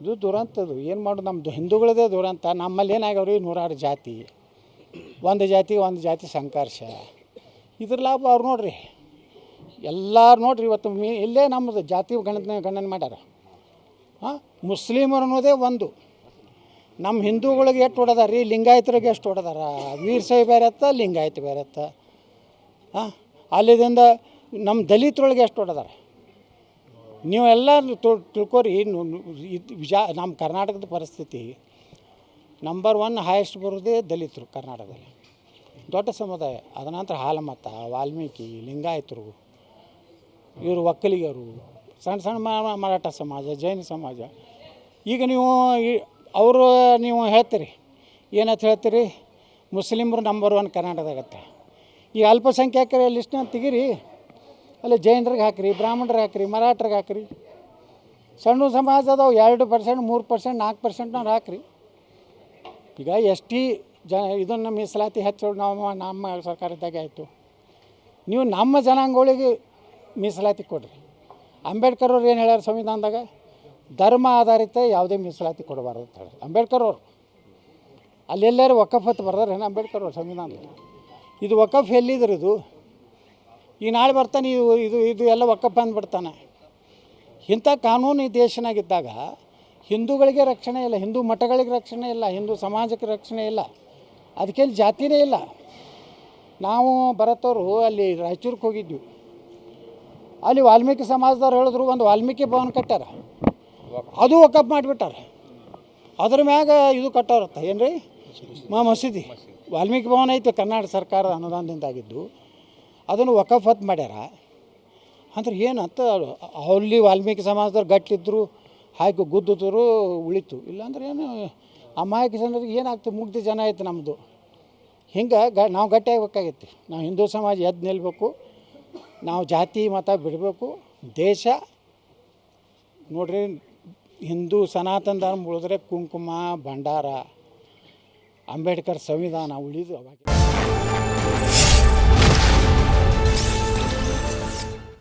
ಇದು ದುರಂತದು ಏನು ಮಾಡೋದು ನಮ್ಮದು ಹಿಂದೂಗಳದೇ ದುರಂತ. ನಮ್ಮಲ್ಲಿ ಏನಾಗ್ಯಾವ್ರಿ? ನೂರಾರು ಜಾತಿ. ಒಂದು ಜಾತಿ ಒಂದು ಜಾತಿ ಸಂಘರ್ಷ. ಇದ್ರ ಲಾಭ ಅವ್ರು ನೋಡ್ರಿ. ಎಲ್ಲರೂ ನೋಡ್ರಿ ಇವತ್ತು ಮೀ, ಇಲ್ಲೇ ನಮ್ಮದು ಜಾತಿ ಗಣನೆ ಗಣನ ಮಾಡ್ಯಾರ. ಹಾಂ? ಮುಸ್ಲಿಮರು ಅನ್ನೋದೇ ಒಂದು. ನಮ್ಮ ಹಿಂದೂಗಳಿಗೆ ಎಷ್ಟು ಹೊಡೆದಾರ ರೀ ಲಿಂಗಾಯತರಿಗೆ ಎಷ್ಟು ಹೊಡೆದಾರ ವೀರಸೈ ಬೇರೆ ಅತ್ತ ಲಿಂಗಾಯತ ಬೇರೆ ಅತ್ತ ಹಾಂ? ಅಲ್ಲಿದಿಂದ ನಮ್ಮ ದಲಿತರೊಳಗೆ ಎಷ್ಟು ಹೊಡೆದಾರ ನೀವು ಎಲ್ಲ ತಿಳ್ಕೊರಿ ವಿಜಾ, ನಮ್ಮ ಕರ್ನಾಟಕದ ಪರಿಸ್ಥಿತಿ ನಂಬರ್ ಒನ್ ಹೈಯೆಸ್ಟ್ ಬರೋದೇ ದಲಿತರು ಕರ್ನಾಟಕದಲ್ಲಿ. ದೊಡ್ಡ ಸಮುದಾಯ, ಅದ ನಂತರ ಹಾಲಮತ, ವಾಲ್ಮೀಕಿ, ಲಿಂಗಾಯತರು, ಇವರು ಒಕ್ಕಲಿಗರು, ಸಣ್ಣ ಸಣ್ಣ ಮರಾಠ ಸಮಾಜ, ಜೈನ ಸಮಾಜ. ಈಗ ನೀವು ಅವರು ನೀವು ಹೇಳ್ತೀರಿ, ಏನಂತ ಹೇಳ್ತೀರಿ, ಮುಸ್ಲಿಮರು ನಂಬರ್ ಒನ್ ಕರ್ನಾಟಕದಾಗತ್ತೆ. ಈ ಅಲ್ಪಸಂಖ್ಯಾತರ ಲಿಸ್ಟ್ನ ತೆಗೀರಿ ಅಲ್ಲಿ ಜೈನರಿಗೆ ಹಾಕ್ರಿ, ಬ್ರಾಹ್ಮಣರಿಗೆ ಹಾಕ್ರಿ, ಮರಾಠರಿಗೆ ಹಾಕ್ರಿ. ಸಣ್ಣ ಸಮಾಜ ಅದಾವೆ, ಎರಡು ಪರ್ಸೆಂಟ್ ಮೂರು ಪರ್ಸೆಂಟ್ ನಾಲ್ಕು ಪರ್ಸೆಂಟ್ನವ್ರು ಹಾಕ್ರಿ. ಈಗ ಎಸ್ ಟಿ ಜ ಇದನ್ನು ಮೀಸಲಾತಿ ಹೆಚ್ಚು, ನಾವು ನಮ್ಮ ಸರ್ಕಾರದಾಗೆ ಆಯಿತು. ನೀವು ನಮ್ಮ ಜನಾಂಗಗಳಿಗೆ ಮೀಸಲಾತಿ ಕೊಡ್ರಿ. ಅಂಬೇಡ್ಕರ್ ಅವ್ರು ಏನು ಹೇಳ್ಯಾರ ಸಂವಿಧಾನದಾಗ? ಧರ್ಮ ಆಧಾರಿತ ಯಾವುದೇ ಮೀಸಲಾತಿ ಕೊಡಬಾರ್ದು ಅಂತ ಹೇಳಿ ಅಂಬೇಡ್ಕರ್ ಅವರು. ಅಲ್ಲೆಲ್ಲರೂ ವಕಫತ್ ಬರ್ದಾರೆ ಏನು ಅಂಬೇಡ್ಕರ್ ಅವ್ರು ಸಂವಿಧಾನದಲ್ಲಿ? ಇದು ವಕಫ್ ಎಲ್ಲಿದ್ರು ಇದು ಈ ನಾಳೆ ಬರ್ತಾನೆ ಇದು ಇದು ಇದು ಎಲ್ಲ ಒಕ್ಕಪ್ಪ ಅಂದ್ಬಿಡ್ತಾನೆ. ಇಂಥ ಕಾನೂನು ಈ ದೇಶನಾಗಿದ್ದಾಗ ಹಿಂದೂಗಳಿಗೆ ರಕ್ಷಣೆ ಇಲ್ಲ, ಹಿಂದೂ ಮಠಗಳಿಗೆ ರಕ್ಷಣೆ ಇಲ್ಲ, ಹಿಂದೂ ಸಮಾಜಕ್ಕೆ ರಕ್ಷಣೆ ಇಲ್ಲ, ಅದಕ್ಕೆ ಜಾತಿನೇ ಇಲ್ಲ. ನಾವು ಭರತವರು ಅಲ್ಲಿ ರಾಯಚೂರಿಗೆ ಹೋಗಿದ್ವಿ. ಅಲ್ಲಿ ವಾಲ್ಮೀಕಿ ಸಮಾಜದವ್ರು ಹೇಳಿದ್ರು, ಒಂದು ವಾಲ್ಮೀಕಿ ಭವನ ಕಟ್ಟಾರ ಅದು ಒಕ್ಕಪ್ ಮಾಡಿಬಿಟ್ಟಾರ. ಅದ್ರ ಮ್ಯಾಗ ಇದು ಕಟ್ಟೋರತ್ತ ಏನು ರೀ ಮಾ ಮಸೀದಿ. ವಾಲ್ಮೀಕಿ ಭವನ ಐತೆ, ಕರ್ನಾಟಕ ಸರ್ಕಾರ ಅನುದಾನದಿಂದ ಆಗಿದ್ದು ಅದನ್ನು ವಕಫತ್ ಮಾಡ್ಯಾರ. ಅಂದ್ರೆ ಏನಂತ ಅಲ್ಲಿ ವಾಲ್ಮೀಕಿ ಸಮಾಜದವ್ರು ಗಟ್ಟಿದ್ರು ಹಾಕಿ ಗುದ್ದಿದ್ರು, ಉಳಿತು. ಇಲ್ಲಾಂದ್ರೆ ಏನು, ಅಮಾಯಕ ಜನರಿಗೆ ಏನಾಗ್ತದೆ ಮುಗ್ದು ಜನ ಆಯ್ತು ನಮ್ಮದು ಹಿಂಗೆ ಗ, ನಾವು ಗಟ್ಟಿ ಆಗ್ಬೇಕಾಗೈತಿ ನಾವು ಹಿಂದೂ ಸಮಾಜ ಎದ್ದು ನಿಲ್ಲಬೇಕು ನಾವು ಜಾತಿ ಮತ ಬಿಡಬೇಕು, ದೇಶ, ನೋಡ್ರಿ, ಹಿಂದೂ ಸನಾತನ ಧರ್ಮ ಉಳಿದ್ರೆ ಕುಂಕುಮ, ಭಂಡಾರ, ಅಂಬೇಡ್ಕರ್ ಸಂವಿಧಾನ ಉಳಿದು ಅವಾಗ